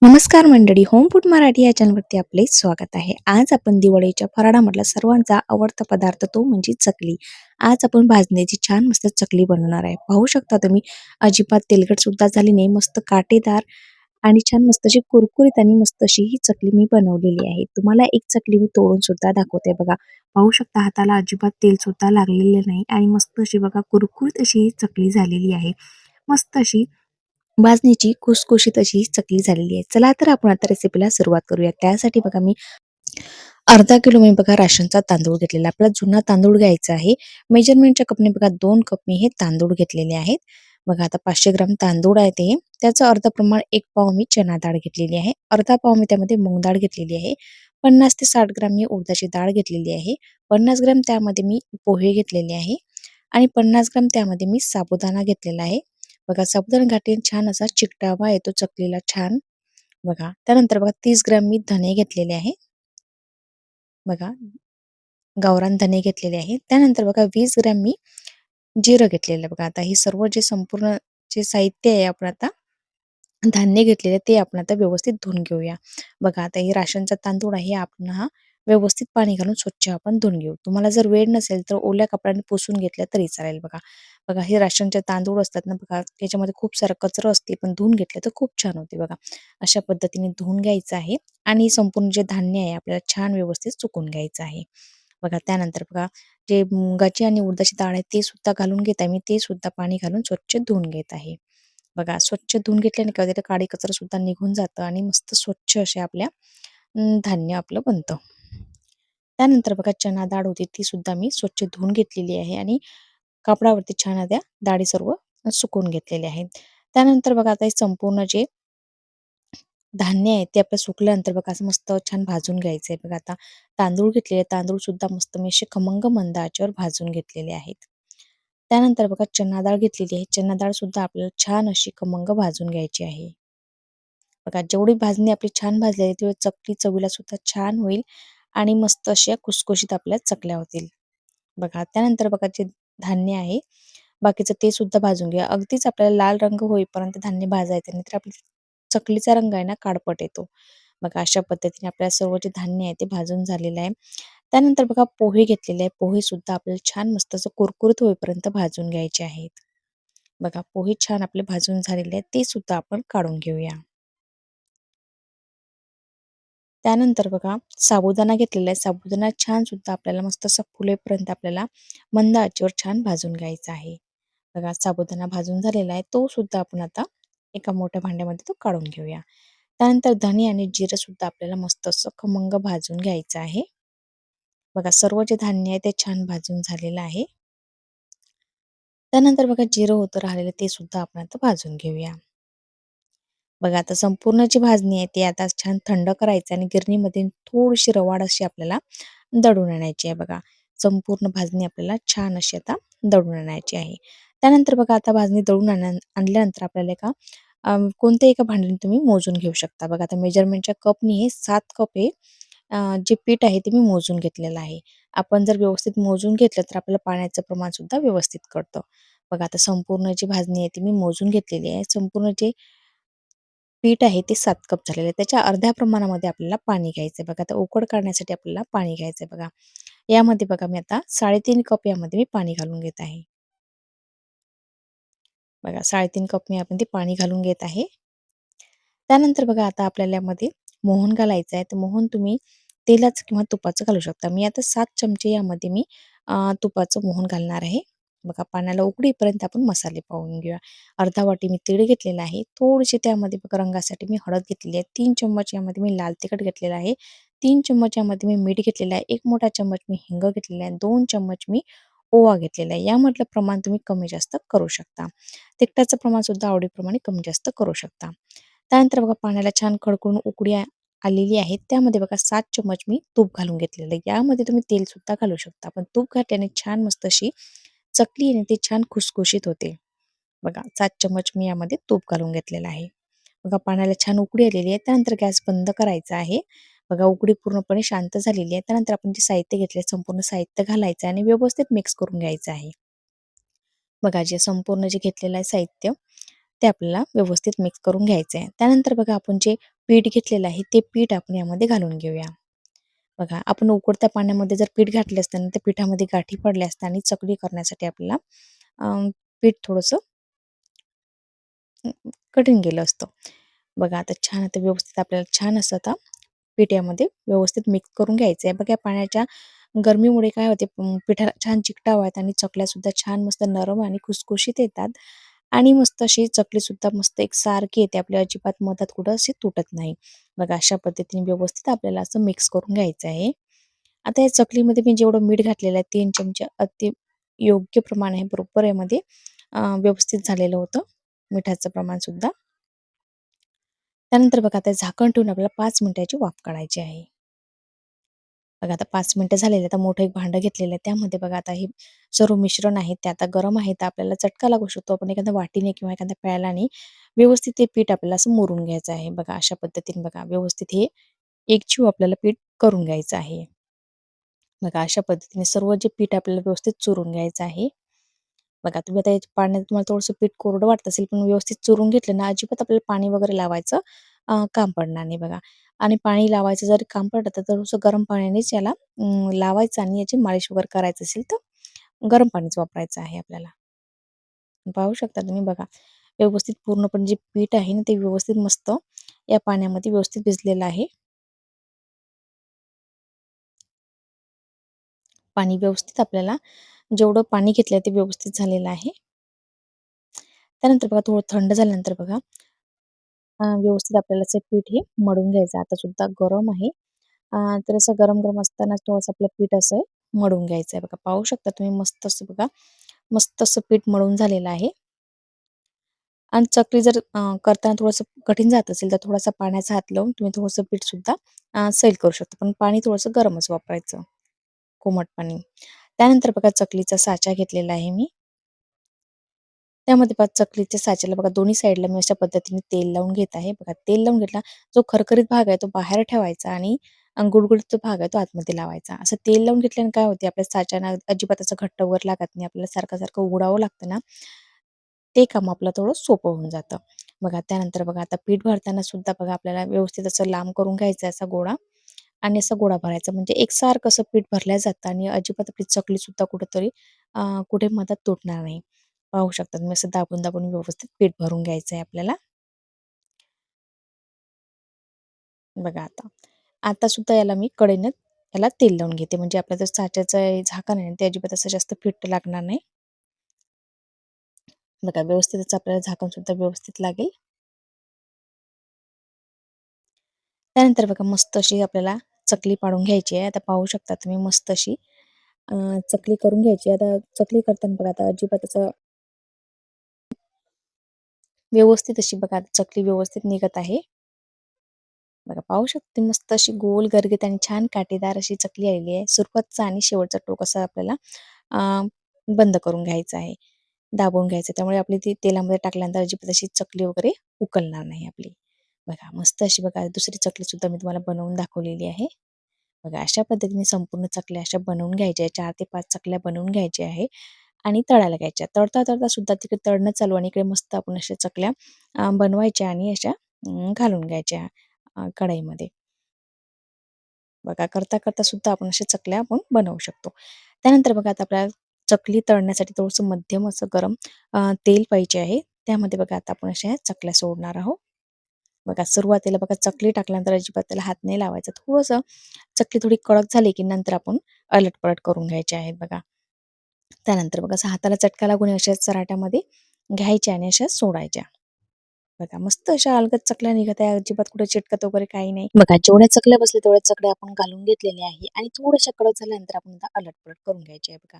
नमस्कार मंडळी home food Marathi या चॅनलवरती आपले स्वागत आहे. आज आपण दिवाळीच्या फराळामधला सर्वांचा आवडता पदार्थ तो म्हणजे चकली. आज आपण भाजण्याची छान मस्त चकली बनवणार आहे. पाहू शकता तुम्ही अजिबात तेलकट सुद्धा झाली नाही मस्त काटेदार आणि छान मस्त अशी कुरकुरीत आणि मस्त अशी ही चकली मी बनवलेली आहे. तुम्हाला एक चकली मी तोडून सुद्धा दाखवते बघा. पाहू शकता हाताला अजिबात तेल सुद्धा लागलेले नाही आणि मस्त अशी बघा कुरकुरीत अशी ही चकली झालेली आहे. मस्त अशी भाजणीची खुसखुशीत अशी चकली झालेली आहे. चला तर आपण आता रेसिपीला सुरुवात करूया. त्यासाठी बघा मी अर्धा किलो मी बघा राशनचा तांदूळ घेतलेला आपला जुना तांदूळ घ्यायचा आहे. मेजरमेंटच्या कपने बघा दोन कप मी हे तांदूळ घेतलेले आहेत. बघा आता पाचशे ग्राम तांदूळ आहे ते. त्याचं अर्ध प्रमाण एक पाव मी चना डाळ घेतलेली आहे. अर्धा पाव मी त्यामध्ये मूग डाळ घेतलेली आहे. पन्नास ते साठ ग्राम मी उडदाची डाळ घेतलेली आहे. पन्नास ग्राम त्यामध्ये मी पोहे घेतलेले आहे. आणि पन्नास ग्राम त्यामध्ये मी साबुदाणा घेतलेला आहे. बघा साबुदाणा घाटी छान असा चिकटावा येतो चकलीला छान. बघा त्यानंतर बघा तीस ग्राम मी धने घेतलेले आहे. बघा गावरान धने घेतलेले आहे. त्यानंतर बघा वीस ग्रॅम मी जिरं घेतलेलं बघा आता हे सर्व जे संपूर्ण जे साहित्य आहे आपण आता धान्य घेतलेले ते आपण आता व्यवस्थित धुवून घेऊया. बघा आता हे राशनचा तांदूळ आहे आपण हा व्यवस्थित पाणी घालून स्वच्छ आपण धुवून घेऊ. तुम्हाला जर वेळ नसेल तर ओल्या कपड्याने पुसून घेतल्या तरी चालेल बघा. बघा हे राशनचे तांदूळ असतात ना बघा त्याच्यामध्ये खूप सारं कचरं असते पण धुवून घेतलं तर खूप छान होते बघा. अशा पद्धतीने धुवून घ्यायचं आहे आणि संपूर्ण जे धान्य आहे आपल्याला छान व्यवस्थित चुकून घ्यायचं आहे. बघा त्यानंतर बघा जे मुगाची आणि उडदाची डाळ आहे ते सुद्धा घालून घेत आहे मी. ते सुद्धा पाणी घालून स्वच्छ धुवून घेत आहे. बघा स्वच्छ धुवून घेतल्याने काय होते काळी कचरा सुद्धा निघून जातं आणि मस्त स्वच्छ असे आपल्या धान्य आपलं बनतं. त्यानंतर बघा चना डाळ होती ती सुद्धा मी स्वच्छ धुवून घेतलेली आहे आणि कापडावरती छान त्या डाळी सर्व सुकून घेतलेले आहेत. त्यानंतर बघा आता हे संपूर्ण जे धान्य आहे ते आपलं सुकल्यानंतर बघा असं मस्त छान भाजून घ्यायचं आहे. बघा आता तांदूळ घेतलेले तांदूळ सुद्धा मस्त मी असे खमंग मंद आचेवर भाजून घेतलेले आहेत. त्यानंतर बघा चना डाळ घेतलेली आहे. चना डाळ सुद्धा आपल्याला छान अशी खमंग भाजून घ्यायची आहे. बघा जेवढी भाजणी आपली छान भाजलेली तेवढी चकली चवीला सुद्धा छान होईल. आणि मस्त अशा खुसखुशीत आपल्या चकल्या होतील. बघा त्यानंतर बघा जे धान्य आहे बाकीचं ते सुद्धा भाजून घ्या अगदीच आपल्याला लाल रंग होईपर्यंत धान्य भाजायचं नाही तर आपली चकलीचा रंग आहे ना काळपट येतो. बघा अशा पद्धतीने आपल्या सर्व जे धान्य आहे ते भाजून झालेलं आहे. त्यानंतर बघा पोहे घेतलेले आहे पोहे सुद्धा आपल्याला छान मस्त असं कुरकुरीत होईपर्यंत भाजून घ्यायचे आहेत. बघा पोहे छान आपले भाजून झालेले आहेत. ते सुद्धा आपण काढून घेऊया. त्यानंतर बघा साबुदाणा घेतलेला आहे. साबुदाणा छान सुद्धा आपल्याला मस्त असं फुलेपर्यंत आपल्याला मंद आचेवर छान भाजून घ्यायचा आहे. बघा साबुदाणा भाजून झालेला आहे. तो सुद्धा आपण आता एका मोठ्या भांड्यामध्ये तो काढून घेऊया. त्यानंतर धने आणि जिरं सुद्धा आपल्याला मस्त असं खमंग भाजून घ्यायचं आहे. बघा सर्व जे धान्य आहे ते छान भाजून झालेलं आहे. त्यानंतर बघा जिरं होतं राहिलेलं ते सुद्धा आपण आता भाजून घेऊया. बघा आता संपूर्ण जी भाजणी आहे ती आता छान थंड करायचं आणि गिरणीमध्ये थोडीशी रवाड अशी आपल्याला दळून आणायची आहे बघा. संपूर्ण भाजणी आपल्याला छान अशी आता दळून आणायची आहे. त्यानंतर बघा आता भाजणी दळून आणल्यानंतर आपल्याला एका कोणत्याही एका भांड्याने तुम्ही मोजून घेऊ शकता. बघा आता मेजरमेंटच्या कपनी हे सात कप हे जे पीठ आहे ते मी मोजून घेतलेलं आहे. आपण जर व्यवस्थित मोजून घेतलं तर आपल्याला पाण्याचं प्रमाण सुद्धा व्यवस्थित कळतं. बघा आता संपूर्ण जी भाजणी आहे ती मी मोजून घेतलेली आहे. संपूर्ण जे पीठ आहे ते सात कप झालेलं आहे. त्याच्या अर्ध्या प्रमाणामध्ये आपल्याला पाणी घ्यायचं बघा आता उकड काढण्यासाठी आपल्याला पाणी घ्यायचं बघा. यामध्ये बघा मी आता साडेतीन कप यामध्ये मी पाणी घालून घेत आहे. बघा साडेतीन कप मी आपण ते पाणी घालून घेत आहे. त्यानंतर बघा आता आपल्याला यामध्ये मोहन घालायचं आहे. तर मोहन तुम्ही तेलाचं किंवा तुपाचं घालू शकता. मी आता सात चमचे यामध्ये मी तुपाचं मोहन घालणार आहे. बघा पाण्याला उकडीपर्यंत आपण मसाले पाहून घेऊया. अर्धा वाटी मी तीळ घेतलेला आहे. थोडीशी त्यामध्ये बघा रंगासाठी मी हळद घेतलेली आहे. तीन चम्मच यामध्ये मी लाल तिखट घेतलेला आहे. तीन चम्मच यामध्ये मी मीठ घेतलेलं आहे. एक मोठा चम्मच मी हिंग घेतलेला आहे. दोन चम्मच मी ओवा घेतलेला आहे. यामधलं प्रमाण तुम्ही कमी जास्त करू शकता. तिखटाचं प्रमाण सुद्धा आवडीप्रमाणे कमी जास्त करू शकता. त्यानंतर बघा पाण्याला छान खडकडून उकडी आलेली आहे. त्यामध्ये बघा सात चम्मच मी तूप घालून घेतलेलं आहे. यामध्ये तुम्ही तेल सुद्धा घालू शकता. पण तूप घातल्याने छान मस्त अशी चकली आणि ती छान खुसखुशीत होते. बघा सात चम्मच मी यामध्ये तूप घालून घेतलेलं आहे. बघा पाण्याला छान उकडी आलेली आहे. त्यानंतर गॅस बंद करायचा आहे. बघा उकडी पूर्णपणे शांत झालेली आहे. त्यानंतर आपण जे साहित्य घेतले संपूर्ण साहित्य घालायचं आणि व्यवस्थित मिक्स करून घ्यायचं आहे. बघा जे संपूर्ण जे घेतलेलं आहे साहित्य ते आपल्याला व्यवस्थित मिक्स करून घ्यायचं आहे. त्यानंतर बघा आपण जे पीठ घेतलेलं आहे ते पीठ आपण यामध्ये घालून घेऊया. बघा आपण उकडत्या पाण्यामध्ये जर पीठ घातले असते ना त्या पिठामध्ये गाठी पडल्या असत्या आणि चकली करण्यासाठी आपल्याला पीठ थोडंसं कठीण गेलं असतं. बघा आता छान आता व्यवस्थित आपल्याला छान असं आता पीठ यामध्ये व्यवस्थित मिक्स करून घ्यायचं आहे. बघा पाण्याच्या गरमीमुळे काय होते पिठा छान चिकटावा आणि चकल्या सुद्धा छान मस्त नरम आणि खुसखुशीत येतात. आणि मस्त अशी चकली सुद्धा मस्त एक सारखी येते आपल्या अजिबात मधात कुठं अशी तुटत नाही. बघा अशा पद्धतीने व्यवस्थित आपल्याला असं मिक्स करून घ्यायचं आहे. आता या चकलीमध्ये मी जेवढं मीठ घातलेलं आहे तीन चमचे अति योग्य प्रमाण आहे बरोबर यामध्ये व्यवस्थित झालेलं होतं मिठाचं प्रमाण सुद्धा. त्यानंतर बघा आता झाकण ठेवून आपल्याला पाच मिनिटाची वाफ काढायची आहे. बघा आता पाच मिनिटं झालेले आता मोठं एक भांडं घेतलेलं आहे त्यामध्ये बघा आता हे सर्व मिश्रण आहे ते आता गरम आहे तर आपल्याला चटका लागू शकतो आपण एखाद्या वाटीने किंवा एखाद्या प्यालाने व्यवस्थित ते पीठ आपल्याला असं मोरून घ्यायचं आहे. बघा अशा पद्धतीने बघा व्यवस्थित हे एकजीव आपल्याला पीठ करून घ्यायचं आहे. बघा अशा पद्धतीने सर्व जे पीठ आपल्याला व्यवस्थित चुरून घ्यायचं आहे. बघा तुम्ही आता पाण्यात तुम्हाला थोडंसं पीठ कोरडं वाटत असेल पण व्यवस्थित चुरून घेतलं ना अजिबात आपल्याला पाणी वगैरे लावायचं काम पडणार नाही बघा. आणि पाणी लावायचं जर काम पडलं तर थोडंसं गरम पाण्यानेच याला लावायचं आणि याची मालिश वगैरे करायचं असेल तर गरम पाणीच वापरायचं आहे आपल्याला. पाहू शकता तुम्ही बघा. व्यवस्थित पूर्णपणे जे पीठ आहे ना ते व्यवस्थित मस्त या पाण्यामध्ये व्यवस्थित भिजलेलं आहे. पाणी व्यवस्थित आपल्याला जेवढं पाणी घेतलंय ते व्यवस्थित झालेलं आहे. त्यानंतर बघा थोडं थंड झाल्यानंतर बघा व्यवस्थित आपल्याला असं पीठ हे मळून घ्यायचं. आता सुद्धा गरम आहे. तर असं गरम गरम असताना थोडंसं आपलं पीठ असं मळून घ्यायचं आहे बघा. पाहू शकता तुम्ही मस्त असं बघा. मस्त असं पीठ मळून झालेलं आहे. आणि चकली जर करताना थोडंसं कठीण जात असेल तर थोडासा पाण्याचा हात लावून तुम्ही थोडंसं पीठ सुद्धा सैल करू शकता. पण पाणी थोडंसं गरमच वापरायचं. कोमट पाणी. त्यानंतर बघा चकलीचा साचा घेतलेला आहे मी. त्यामध्ये बघा चकलीच्या साच्याला बघा दोन्ही साईडला मी अशा पद्धतीने तेल लावून घेत आहे. बघा तेल लावून घेतला जो खरखरीत भाग आहे तो बाहेर ठेवायचा आणि गुडगुडीत जो भाग आहे तो आतमध्ये लावायचा. असं तेल लावून घेतल्याने काय होते आपल्या साच्याना अजिबात असं घट्ट वगैरे लागत नाही आपल्याला सारखं सारखं उघडावं लागतं ना ते काम आपलं थोडं सोपं होऊन जातं. बघा त्यानंतर बघा आता पीठ भरताना सुद्धा बघा आपल्याला व्यवस्थित असं लांब करून घ्यायचं असा गोळा आणि असा गोळा भरायचा. म्हणजे एकसारखं असं पीठ भरल्या जातं आणि अजिबात आपली चकली सुद्धा कुठेतरी कुठे मदत तुटणार नाही. पाहू शकतात. मी असं दाबून दाबून व्यवस्थित पीठ भरून घ्यायचं आहे आपल्याला. बघा आता. आता सुद्धा याला मी कडेनं याला तेल लावून घेते. म्हणजे आपल्या जर साच्याचं झाकण आहे ते अजिबात असं जास्त पीठ लागणार नाही. बघा व्यवस्थितच आपल्याला झाकण सुद्धा व्यवस्थित लागेल. त्यानंतर बघा मस्त अशी आपल्याला चकली पाडून घ्यायची आहे. आता पाहू शकता तुम्ही मस्त अशी. चकली करून घ्यायची आता चकली करताना बघा आता अजिबात असं व्यवस्थित अशी बघा चकली व्यवस्थित निघत आहे. बघा पाहू शकते मस्त अशी गोल गरगीत आणि छान काटेदार अशी चकली आलेली आहे. सुरुवातचा आणि शेवटचा टोक असा आपल्याला बंद करून घ्यायचं आहे. दाबून घ्यायचं त्यामुळे आपली ती तेलामध्ये टाकल्यानंतर अजिबात अशी चकली वगैरे उकलणार नाही आपली. बघा मस्त अशी बघा दुसरी चकली सुद्धा मी तुम्हाला बनवून दाखवलेली आहे. बघा अशा पद्धतीने संपूर्ण चकल्या अशा बनवून घ्यायच्या चार ते पाच चकल्या बनवून घ्यायच्या आहे. आणि तळायला घ्यायच्या. तळता तळता सुद्धा तिकडे तळणं चालू आणि इकडे मस्त आपण अशा चकल्या बनवायच्या आणि अशा घालून घ्यायच्या कढईमध्ये. बघा करता करता सुद्धा आपण अशा चकल्या आपण बनवू शकतो. त्यानंतर बघा आता आपल्याला चकली तळण्यासाठी थोडंसं मध्यम असं गरम तेल पाहिजे आहे. त्यामध्ये बघा आता आपण अशा चकल्या सोडणार आहोत. बघा सुरुवातीला बघा चकली टाकल्यानंतर अजिबात त्याला हात नाही लावायचा. थोडंसं चकली थोडी कडक झाली की नंतर आपण अलट पलट करून घ्यायचे आहेत बघा. त्यानंतर बघा असं हाताला चटका लागून अशा चराट्यामध्ये घ्यायच्या आणि अशा सोडायच्या. बघा मस्त अशा अलगद चकल्या निघत आहे. अजिबात कुठे चिटकत वगैरे काही नाही. बघा जेवढ्या चकल्या बसल्या तेवढ्या चकल्या आपण घालून घेतलेल्या आहे. आणि थोड्याशा कडक झाल्यानंतर आपण आता अलट पलट करून घ्यायचे आहे बघा.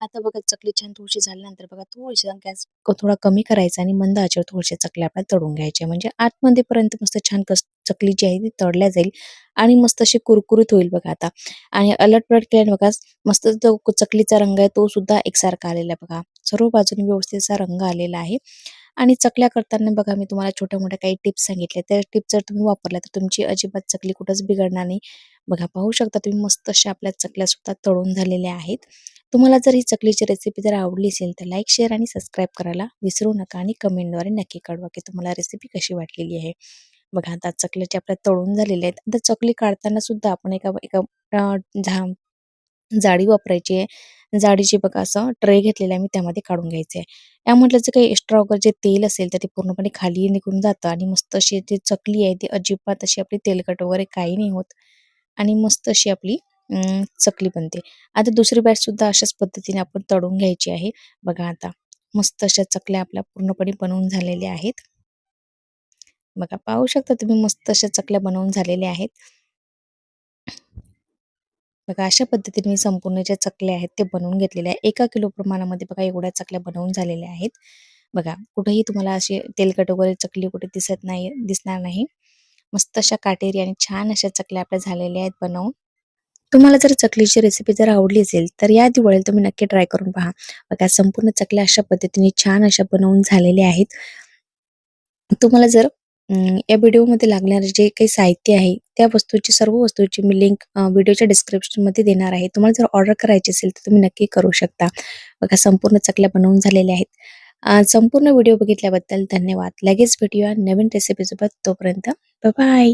आता बघा चकली छान थोडीशी झाल्यानंतर बघा थोडीशी गॅस थोडा कमी करायचा आणि मंद आचेवर थोडीशी चकल्या आपल्याला तळून घ्यायच्या म्हणजे आतमध्ये पर्यंत मस्त छान कस चकली जी आहे ती तळल्या जाईल आणि मस्त अशी कुरकुरीत होईल बघा आता. आणि अलट पलट केल्याने बघा मस्त जो चकलीचा रंग आहे तो सुद्धा एकसारखा आलेला आहे बघा. सर्व बाजूने व्यवस्थित असा रंग आलेला आहे. आणि चकल्या करताना बघा मी तुम्हाला छोट्या मोठ्या काही टिप्स सांगितल्या. त्या टिप्स जर तुम्ही वापरल्या तर तुमची अजिबात चकली कुठंच बिघडणार नाही. बघा पाहू शकता तुम्ही मस्त अशा आपल्या चकल्या सुद्धा तळून झालेल्या आहेत. तुम्हाला जर ही चकलीची रेसिपी जर आवडली असेल तर लाईक शेअर आणि सबस्क्राईब करायला विसरू नका आणि कमेंटद्वारे नक्की कळवा की तुम्हाला रेसिपी कशी वाटलेली आहे. बघा आता चकल्याचे आपल्या तळून झालेले आहेत आता चकली काढताना सुद्धा आपण एका एका अ, झा जाळी वापरायची आहे. जाळीची बघा असं ट्रे घेतलेला आहे मी त्यामध्ये काढून घ्यायचे. आहे यामधलं जे काही एक्स्ट्रा वगैरे जे तेल असेल तर ते पूर्णपणे खाली निघून जातं आणि मस्त अशी जी चकली आहे ती अजिबात अशी आपली तेलकट वगैरे काही नाही होत आणि मस्त अशी आपली चकली बनते. आता दुसरी बॅच सुद्धा अशाच पद्धतीने आपण तळून घ्यायची आहे. बघा आता मस्त अशा चकल्या आपल्या पूर्णपणे बनवून झालेल्या आहेत. बघा पाहू शकता तुम्ही मस्त अशा चकल्या बनवून झालेल्या आहेत. बघा अशा पद्धतीने मी संपूर्ण ज्या चकल्या आहेत ते बनवून घेतलेल्या आहे. एका किलो प्रमाणामध्ये बघा एवढ्या चकल्या बनवून झालेल्या आहेत. बघा कुठेही तुम्हाला अशी तेलकट वगैरे चकली कुठे दिसत नाही दिसणार नाही. मस्त अशा काटेरी आणि छान अशा चकल्या आपल्या झालेल्या आहेत बनवून. तुम्हाला जर चकलीची रेसिपी जर आवडली असेल तर या दिवाळीला तुम्ही नक्की ट्राय करून पहा. बघा संपूर्ण चकल्या अशा पद्धतीने छान अशा बनवून झालेल्या आहेत. तुम्हाला जर अं, या व्हिडिओमध्ये लागणारे जे काही साहित्य आहे त्या वस्तूची सर्व वस्तूची मी लिंक व्हिडिओच्या डिस्क्रिप्शनमध्ये देणार आहे. तुम्हाला जर ऑर्डर करायची असेल तर तुम्ही नक्की करू शकता. बघा संपूर्ण चकल्या बनवून झालेल्या आहेत. संपूर्ण व्हिडिओ बघितल्याबद्दल धन्यवाद. लगेच भेटूया नवीन रेसिपी सोबत. तोपर्यंत बाय